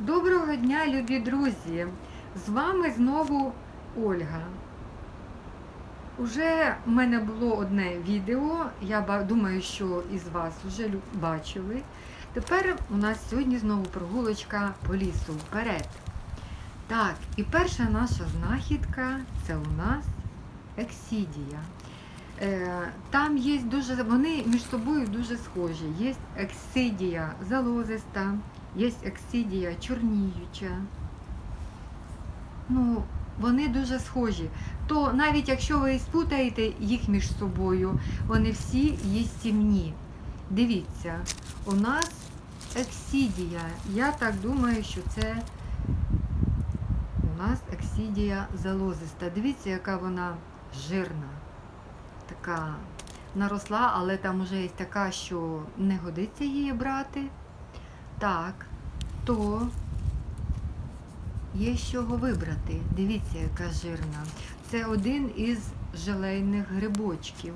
Доброго дня, любі друзі! З вами знову Ольга. Уже в мене було одне відео, я думаю, що із вас вже бачили. Тепер у нас сьогодні знову прогулочка по лісу вперед. Так, і перша наша знахідка це у нас ексідія. Е, Там є дуже, вони між собою дуже схожі. Є ексидія залозиста, є ексидія чорніюча. Ну, вони дуже схожі. То навіть якщо ви спутаєте їх між собою, вони всі їстівні. Дивіться, у нас ексидія. Я так думаю, що це у нас ексидія залозиста. Дивіться, яка вона жирна. Така наросла, але там вже є така, що не годиться її брати. Так, то є з чого вибрати. Дивіться, яка жирна. Це один із желейних грибочків.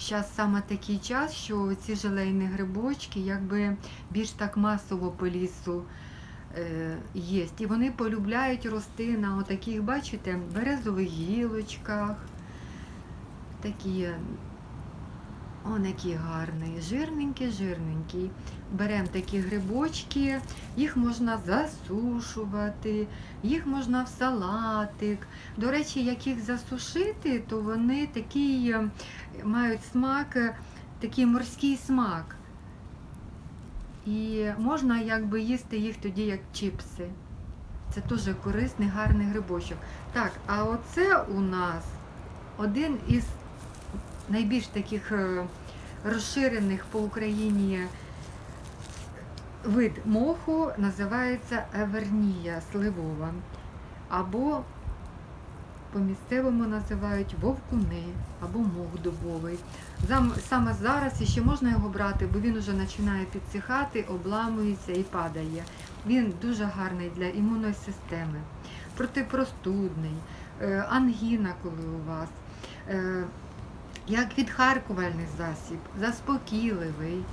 Зараз саме такий час, що ці желейні грибочки якби більш так масово по лісу е, є. І вони полюбляють рости на отаких, бачите, березових гілочках. Такі, он який гарний, жирненький, жирненький. Беремо такі грибочки, їх можна засушувати, їх можна в салатик. До речі, як їх засушити, то вони такий е, мають смак, е, такий морський смак. І можна якби їсти їх тоді як чіпси. Це дуже корисний, гарний грибочок. Так, а оце у нас один із найбільш таких е, розширених по Україні вид моху називається евернія сливова. Або по-місцевому називають вовкуни або мох дубовий. Саме зараз ще можна його брати, бо він вже починає підсихати, обламується і падає. Він дуже гарний для імунної системи, протипростудний, е, ангіна, коли у вас, е, як відхаркувальний засіб, заспокійливий.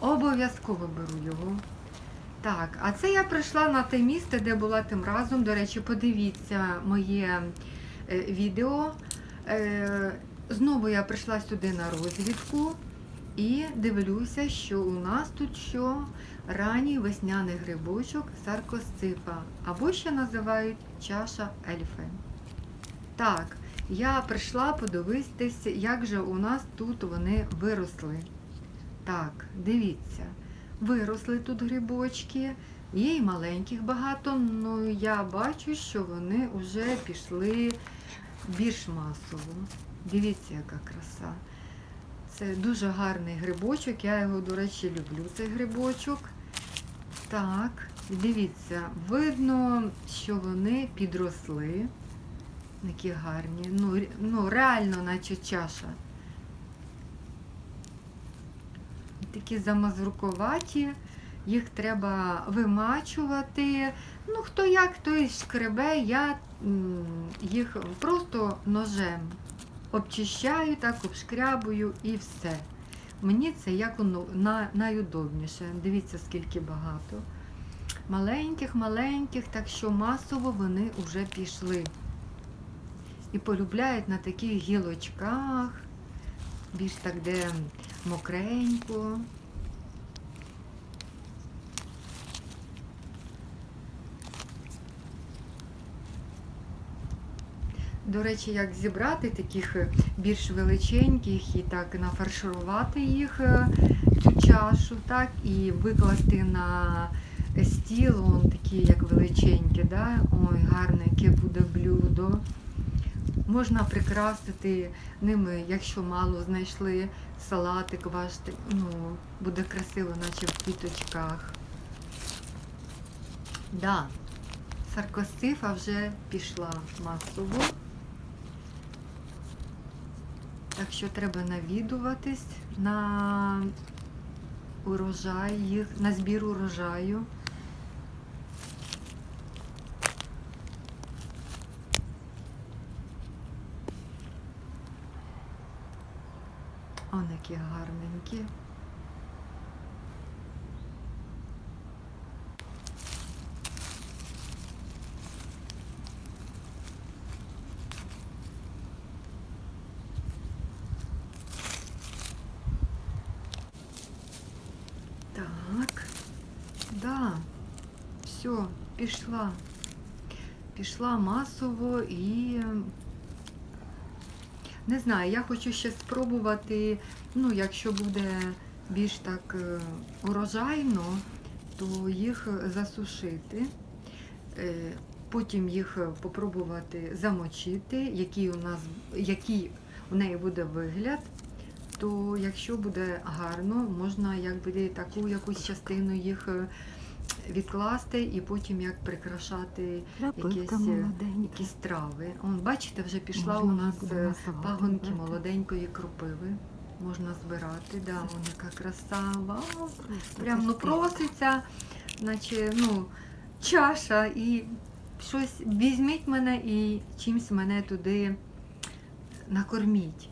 Обов'язково беру його. Так, а це я прийшла на те місце, де була тим разом. До речі, подивіться моє е, відео. Е, знову я прийшла сюди на розвідку і дивлюся, що у нас тут що ранній весняний грибочок саркосципа, або ще називають чаша ельфи. Так, я прийшла подивитися, як же у нас тут вони виросли. Так, дивіться, виросли тут грибочки. Є і маленьких багато, але я бачу, що вони вже пішли більш масово. Дивіться, яка краса. Це дуже гарний грибочок. Я його, до речі, люблю, цей грибочок. Так, дивіться, видно, що вони підросли. Які гарні. Ну, ну реально, наче чаша. Такі замазуркуваті, їх треба вимачувати. Ну, хто як, той шкребе, я їх просто ножем обчищаю, так обшкрябую і все. Мені це як на, найудобніше. Дивіться, скільки багато. Маленьких, маленьких, так що масово вони вже пішли. І полюбляють на таких гілочках, більш так, де мокренько. До речі, як зібрати таких більш величеньких і так нафарширувати їх е, цю чашу, так, і викласти на стіл, он такі як величенькі, да? ой, гарне, яке буде блюдо. Можна прикрасити ними, якщо мало знайшли салатик ваш, ну, буде красиво, наче в квіточках. Да, саркосифа вже пішла масово. Так що треба навідуватись на урожай їх, на збір урожаю. такі гарненькі. Так, да, все, пішла. Пішла масово і не знаю, я хочу ще спробувати ну, якщо буде більш так е, урожайно, то їх засушити. Е, Потім їх попробувати замочити, який у нас який у неї буде вигляд, то якщо буде гарно, можна якби таку якусь частину їх е, відкласти і потім як прикрашати якісь, е, якісь трави. Он, бачите, вже пішла Можна у нас е, пагонки молоденької кропиви. Можна збирати, да, вон яка краса. Вау! Прям ну проситься, наче ну, чаша, і щось візьміть мене і чимсь мене туди накорміть.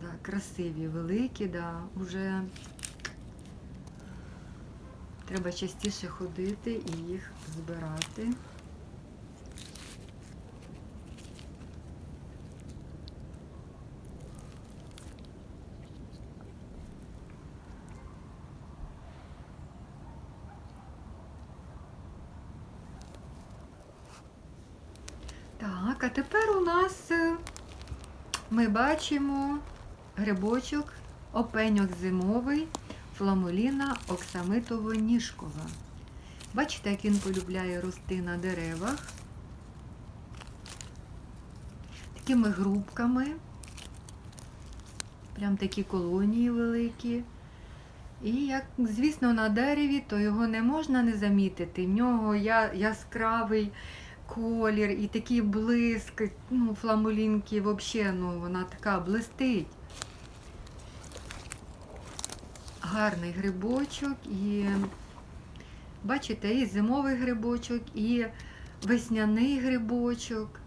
Да, красиві, великі, да, уже треба частіше ходити і їх збирати. А тепер у нас е, ми бачимо грибочок, опеньок зимовий, фламуліна оксамитово-ніжкова. Бачите, як він полюбляє рости на деревах. Такими грубками. Прям такі колонії великі. І як, звісно, на дереві, то його не можна не замітити. В нього яскравий колір і такий блиск, ну, фламулінки взагалі, ну, вона така блистить. Гарний грибочок і бачите, і зимовий грибочок, і весняний грибочок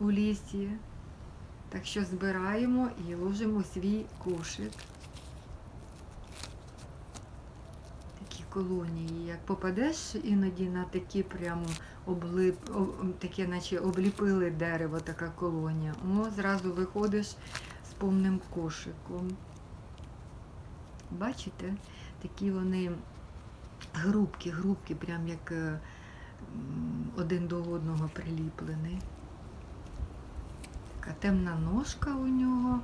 у лісі. Так що збираємо і ложимо свій кошик. Такі колонії, як попадеш іноді на такі прямо облип, таке, наче обліпили дерево, така колонія. О, зразу виходиш з повним кошиком. Бачите? Такі вони грубкі, грубкі, прям як е, один до одного приліплені. Така темна ножка у нього.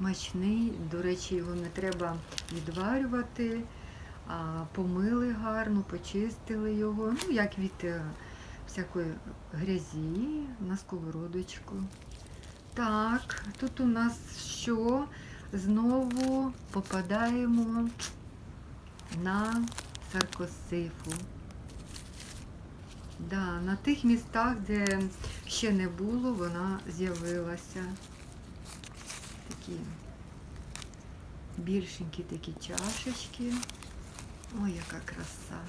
Смачний, до речі, його не треба відварювати, помили гарно, почистили його, ну як від е, всякої грязі на сковородочку. Так, тут у нас що? Знову попадаємо на саркосифу. Да, на тих містах, де ще не було, вона з'явилася. Такі більшенькі такі чашечки. Ой, яка краса.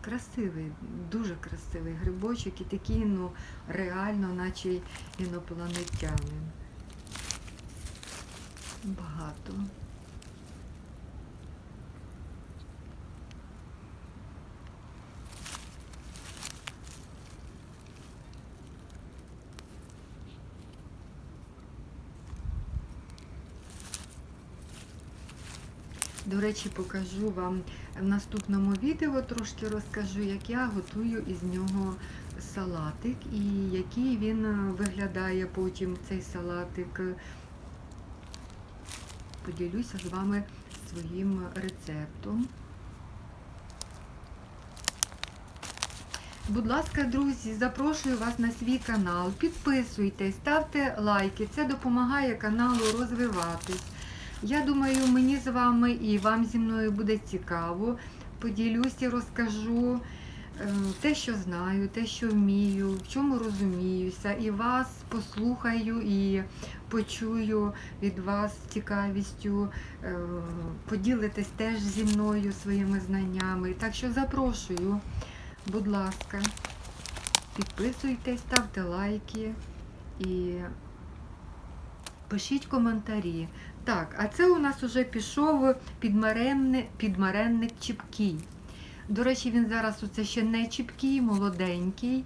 Красивий, дуже красивий грибочок і такий, ну, реально, наче інопланетянин. Багато. До речі, покажу вам в наступному відео, трошки розкажу, як я готую із нього салатик і який він е, виглядає потім цей салатик. Поділюся з вами своїм рецептом. Будь ласка, друзі, запрошую вас на свій канал. Підписуйтесь, ставте лайки. Це допомагає каналу розвиватись. Я думаю, мені з вами і вам зі мною буде цікаво. Поділюся, розкажу е, те, що знаю, те, що вмію, в чому розуміюся, і вас послухаю і почую від вас з цікавістю, е, поділитесь теж зі мною своїми знаннями. Так що запрошую, будь ласка, підписуйтесь, ставте лайки і пишіть коментарі. Так, а це у нас уже пішов підмаренник, підмаренник чіпкий. До речі, він зараз оце ще не чіпкий, молоденький.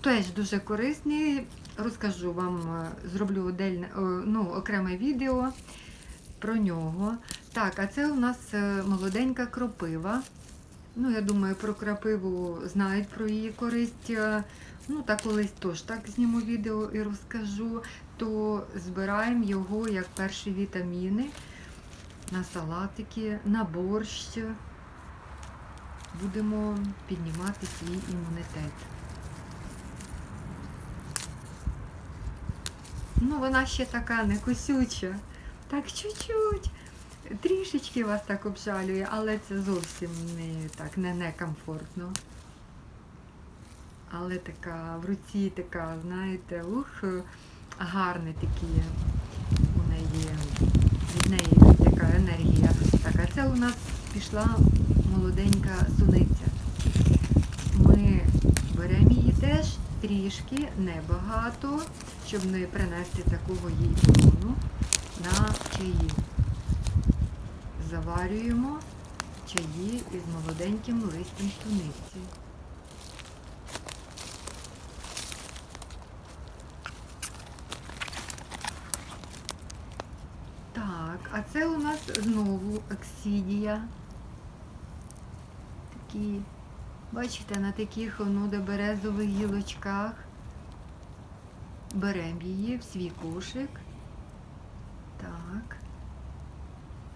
Теж дуже корисний. Розкажу вам, е, зроблю отдельне, е, ну, окреме відео про нього. Так, а це у нас е, молоденька кропива. Ну, я думаю, про крапиву знають про її користь. Ну, та колись теж так зніму відео і розкажу. То збираємо його як перші вітаміни на салатики, на борщ. Будемо піднімати свій імунітет. Ну, вона ще така не косюча. Так чуть-чуть. Трішечки вас так обжалює, але це зовсім не так, не некомфортно. Але така в руці така, знаєте, ух, гарні такі у неї від неї така енергія. Так, а це у нас пішла молоденька суниця. Ми беремо її теж трішки, небагато, щоб не принести такого їй урону на чаї. Заварюємо чаї із молоденьким листям суниці. Так, а це у нас знову оксидія. Такі, бачите, на таких ну, березових гілочках. Беремо її в свій кошик. Так.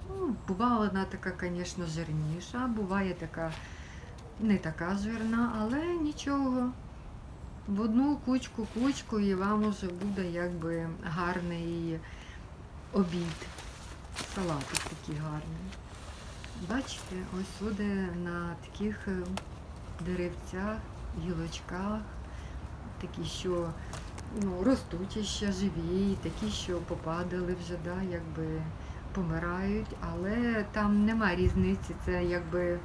Ну, буває вона така, звісно, жирніша, буває така не така жирна, але нічого. В одну кучку кучку і вам уже буде якби гарний обід. Салатик такий гарний. Бачите, ось буде на таких е, деревцях, гілочках, такі, що ну, ростуть ще живі, такі, що попадали вже, да, якби помирають, але там нема різниці, це якби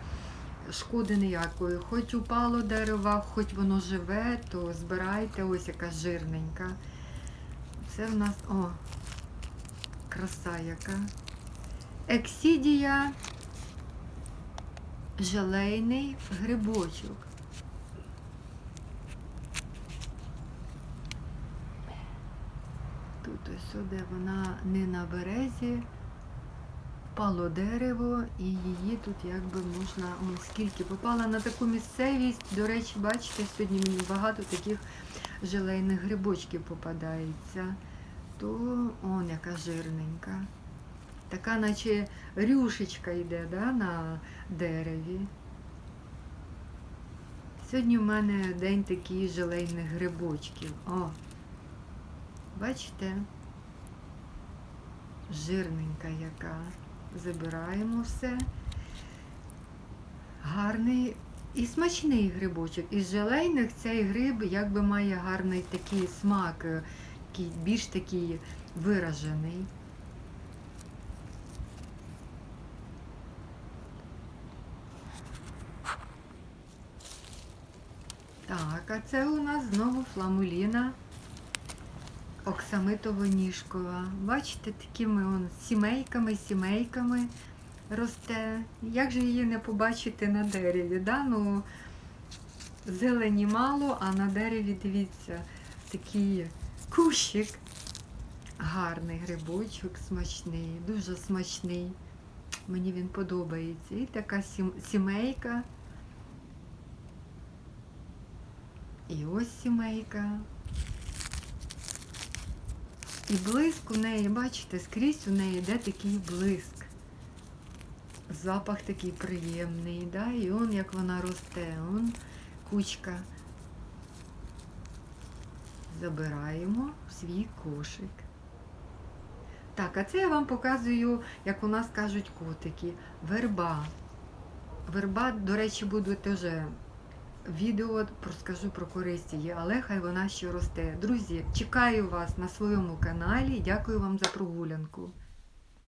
шкоди ніякої. Хоч упало дерево, хоч воно живе, то збирайте, ось яка жирненька. Це в нас, о, краса яка. Ексідія желейний грибочок. Тут ось де вона не на березі, впало дерево, і її тут якби можна, скільки попала на таку місцевість. До речі, бачите, сьогодні мені багато таких желейних грибочків попадається. То он яка жирненька. Така, наче рюшечка йде да, на дереві. Сьогодні в мене день такий желейних грибочків. О! Бачите? Жирненька яка. Забираємо все. Гарний і смачний грибочок. Із желейних цей гриб якби має гарний такий смак, е, більш такий виражений. А це у нас знову фламуліна оксамитово-ніжкова. Бачите, такими он сімейками, сімейками росте. Як же її не побачити на дереві? Да? Ну, зелені мало, а на дереві, дивіться, такий кущик. Гарний грибочок, смачний, дуже смачний. Мені він подобається. І така сім- сімейка. І ось сімейка. І блиск у неї, бачите, скрізь у неї йде такий блиск. Запах такий приємний, да? і он як вона росте, он кучка. Забираємо в свій кошик. Так, а це я вам показую, як у нас кажуть котики, верба. Верба, до речі, буде теж відео розкажу про користь її, але хай вона ще росте. Друзі, чекаю вас на своєму каналі. Дякую вам за прогулянку.